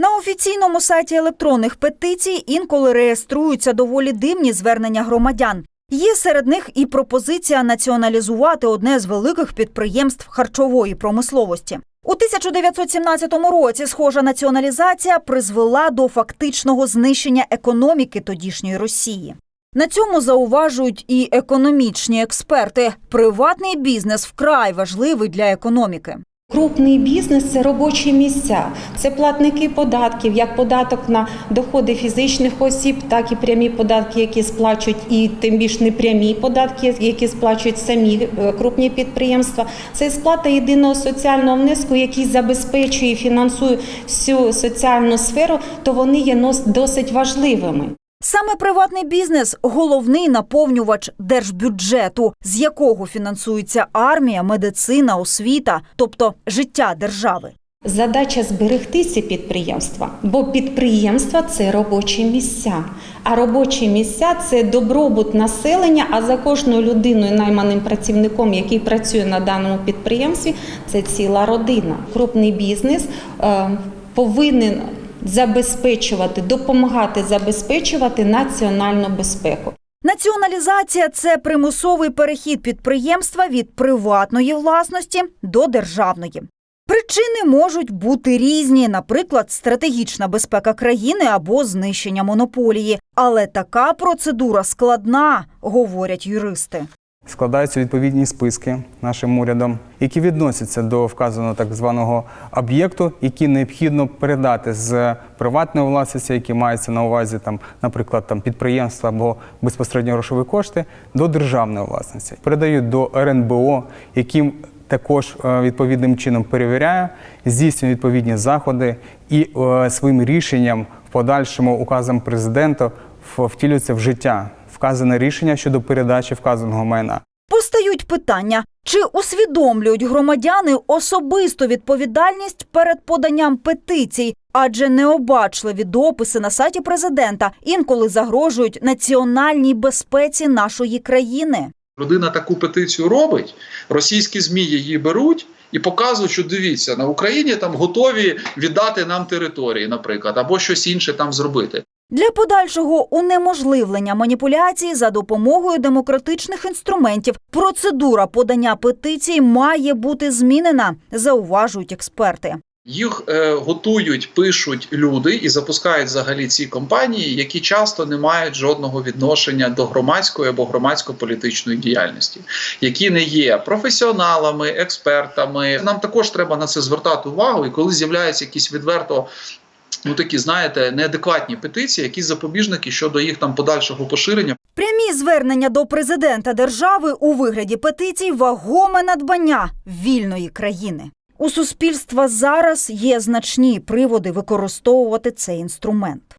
На офіційному сайті електронних петицій інколи реєструються доволі дивні звернення громадян. Є серед них і пропозиція націоналізувати одне з великих підприємств харчової промисловості. У 1917 році схожа націоналізація призвела до фактичного знищення економіки тодішньої Росії. На цьому зауважують і економічні експерти. Приватний бізнес вкрай важливий для економіки. Крупний бізнес це робочі місця, це платники податків, як податок на доходи фізичних осіб, так і прямі податки, які сплачують, і тим більш непрямі податки, які сплачують самі е, крупні підприємства. Це сплата єдиного соціального внеску, який забезпечує і фінансує всю соціальну сферу, то вони є досить важливими. Саме приватний бізнес головний наповнювач держбюджету, з якого фінансується армія, медицина, освіта, тобто життя держави. Задача зберегти ці підприємства, бо підприємства це робочі місця. А робочі місця це добробут населення. А за кожною людиною, найманим працівником, який працює на даному підприємстві, це ціла родина. Крупний бізнес е, повинен забезпечувати, допомагати забезпечувати національну безпеку. Націоналізація це примусовий перехід підприємства від приватної власності до державної. Причини можуть бути різні, наприклад, стратегічна безпека країни або знищення монополії. Але така процедура складна, говорять юристи. Складаються відповідні списки нашим урядом, які відносяться до вказаного так званого об'єкту, які необхідно передати з приватної власності, які маються на увазі, там, наприклад, там підприємства або безпосередньо грошові кошти, до державної власності. Передають до РНБО, яким також е, відповідним чином перевіряє, здійснює відповідні заходи і е, своїм рішенням в подальшому указом президента втілюється в життя вказане рішення щодо передачі вказаного майна. Постають питання, чи усвідомлюють громадяни особисту відповідальність перед поданням петицій, адже необачливі дописи на сайті президента інколи загрожують національній безпеці нашої країни. Людина таку петицію робить, російські ЗМІ її беруть і показують, що дивіться, на Україні там готові віддати нам території, наприклад, або щось інше там зробити. Для подальшого унеможливлення маніпуляцій за допомогою демократичних інструментів процедура подання петицій має бути змінена, зауважують експерти. Їх е, готують, пишуть люди і запускають взагалі ці компанії, які часто не мають жодного відношення до громадської або громадсько-політичної діяльності, які не є професіоналами, експертами. Нам також треба на це звертати увагу. І коли з'являються якісь відверто. Ну, такі, знаєте, неадекватні петиції, якісь запобіжники щодо їх там подальшого поширення. Прямі звернення до президента держави у вигляді петицій вагоме надбання вільної країни. У суспільства зараз є значні приводи використовувати цей інструмент.